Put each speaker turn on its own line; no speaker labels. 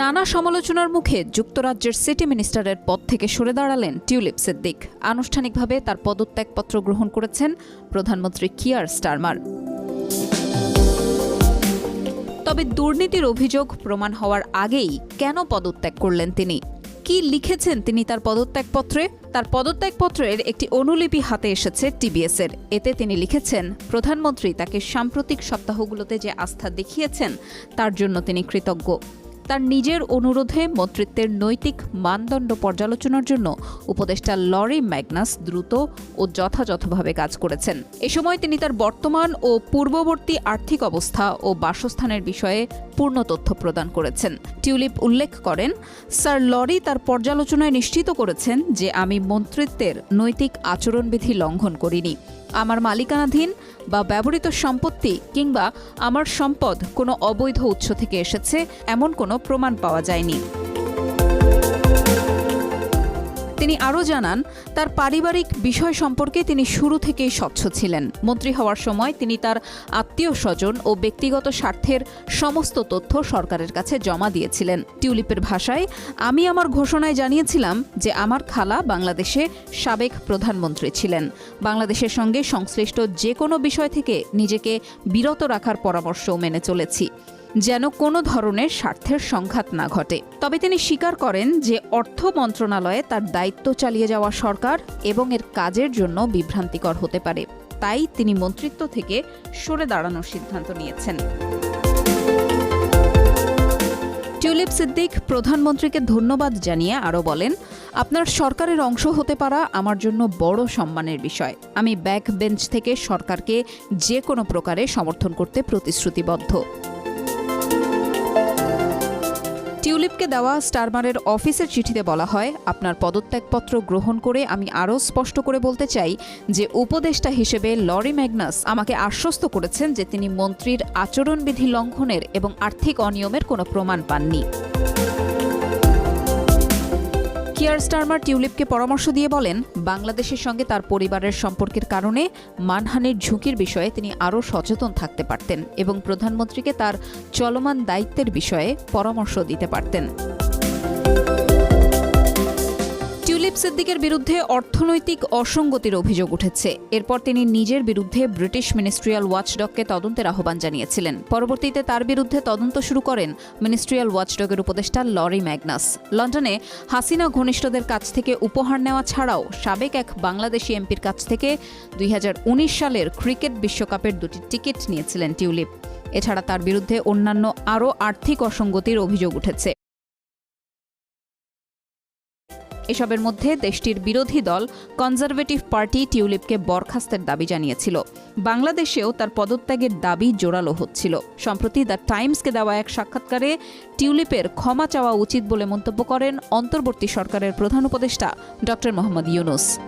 নানা সমালোচনার মুখে যুক্তরাজ্যের সিটি মিনিস্টারের পদ থেকে সরে দাঁড়ালেন টিউলিপ সিদ্দিক। আনুষ্ঠানিকভাবে তার পদত্যাগপত্র গ্রহণ করেছেন প্রধানমন্ত্রী কিয়ার স্টারমার। তবে দুর্নীতির অভিযোগ প্রমাণ হওয়ার আগেই কেন পদত্যাগ করলেন তিনি? কি লিখেছেন তিনি তার পদত্যাগপত্রে? তার পদত্যাগপত্রের একটি অনুলিপি হাতে এসেছে টিবিএসের এতে তিনি লিখেছেন, প্রধানমন্ত্রী তাকে সাম্প্রতিক সপ্তাহগুলোতে যে আস্থা দেখিয়েছেন, তার জন্য তিনি কৃতজ্ঞ। তার নিজের অনুরোধে মন্ত্রিত্বের নৈতিক মানদণ্ড পর্যালোচনার জন্য উপদেষ্টা লরি ম্যাগনাস দ্রুত ও যথাযথভাবে কাজ করেছেন। এ সময় তিনি তার বর্তমান ও পূর্ববর্তী আর্থিক অবস্থা ও বাসস্থানের বিষয়ে পূর্ণ তথ্য প্রদান করেছেন। টিউলিপ উল্লেখ করেন, স্যার লরি তার পর্যালোচনায় নিশ্চিত করেছেন যে আমি মন্ত্রিত্বের নৈতিক আচরণবিধি লঙ্ঘন করিনি। আমার মালিকানাধীন বা ব্যবহৃত সম্পত্তি কিংবা আমার সম্পদ কোনো অবৈধ উৎস থেকে এসেছে, এমন কোনো প্রমাণ পাওয়া যায়নি। তিনি আরও জানান, তার পারিবারিক বিষয় সম্পর্কে তিনি শুরু থেকেই স্বচ্ছ ছিলেন। মন্ত্রী হওয়ার সময় তিনি তার আত্মীয় স্বজন ও ব্যক্তিগত স্বার্থের সমস্ত তথ্য সরকারের কাছে জমা দিয়েছিলেন। টিউলিপের ভাষায়, আমি আমার ঘোষণায় জানিয়েছিলাম যে আমার খালা বাংলাদেশে সাবেক প্রধানমন্ত্রী ছিলেন। বাংলাদেশের সঙ্গে সংশ্লিষ্ট যে কোনো বিষয় থেকে নিজেকে বিরত রাখার পরামর্শও মেনে চলেছি। যেন কোনো ধরনের স্বার্থের সংঘাত না ঘটে। তবে তিনি স্বীকার করেন যে অর্থ মন্ত্রণালয়ে তার দায়িত্ব চালিয়ে যাওয়া সরকার এবং এর কাজের জন্য বিভ্রান্তিকর হতে পারে। তাই তিনি মন্ত্রিত্ব থেকে সরে দাঁড়ানোর সিদ্ধান্ত নিয়েছেন। টিউলিপ সিদ্দিক প্রধানমন্ত্রীকে ধন্যবাদ জানিয়ে আরও বলেন, আপনার সরকারের অংশ হতে পারা আমার জন্য বড় সম্মানের বিষয়। আমি ব্যাক বেঞ্চ থেকে সরকারকে যে কোনো প্রকারে সমর্থন করতে প্রতিশ্রুতিবদ্ধ। টিউলিপকে দেওয়া স্টারমারের অফিসের চিঠিতে বলা হয়, আপনার পদত্যাগপত্র গ্রহণ করে আমি আরও স্পষ্ট করে বলতে চাই যে উপদেষ্টা হিসেবে লরি ম্যাগনাস আমাকে আশ্বস্ত করেছেন যে তিনি মন্ত্রীর আচরণবিধি লঙ্ঘনের এবং আর্থিক অনিয়মের কোনো প্রমাণ পাননি। কিয়ার স্টারমার টিউলিপকে পরামর্শ দিয়ে বলেন, বাংলাদেশের সঙ্গে তার পরিবারের সম্পর্কের কারণে মানহানির ঝুঁকির বিষয়ে তিনি আরও সচেতন থাকতে পারতেন এবং প্রধানমন্ত্রীকে তার চলমান দায়িত্বের বিষয়ে পরামর্শ দিতে পারতেন। টিউলিপ সিদ্দিকের বিরুদ্ধে অর্থনৈতিক অসঙ্গতির অভিযোগ উঠেছে। এরপর তিনি নিজের বিরুদ্ধে ব্রিটিশ মিনিস্ট্রিয়াল ওয়াচডগকে তদন্তের আহ্বান জানিয়েছিলেন। পরবর্তীতে তার বিরুদ্ধে তদন্ত শুরু করেন মিনিস্ট্রিয়াল ওয়াচডগের উপদেষ্টা লরি ম্যাগনাস। লন্ডনে হাসিনা ঘনিষ্ঠদের কাছ থেকে উপহার নেওয়া ছাড়াও সাবেক এক বাংলাদেশি এমপির কাছ থেকে দুই হাজার উনিশ সালের ক্রিকেট বিশ্বকাপের দুটি টিকিট নিয়েছিলেন টিউলিপ। এছাড়া তার বিরুদ্ধে অন্যান্য আরও আর্থিক অসঙ্গতির অভিযোগ উঠেছে। এসবের মধ্যে দেশটির বিরোধী দল কনজারভেটিভ পার্টি টিউলিপকে বরখাস্তের দাবি জানিয়েছিল। বাংলাদেশেও তার পদত্যাগের দাবি জোরালো হচ্ছিল। সম্প্রতি দ্য টাইমসকে দেওয়া এক সাক্ষাৎকারে টিউলিপের ক্ষমা চাওয়া উচিত বলে মন্তব্য করেন অন্তর্বর্তী সরকারের প্রধান উপদেষ্টা ড মোহাম্মদ ইউনুস।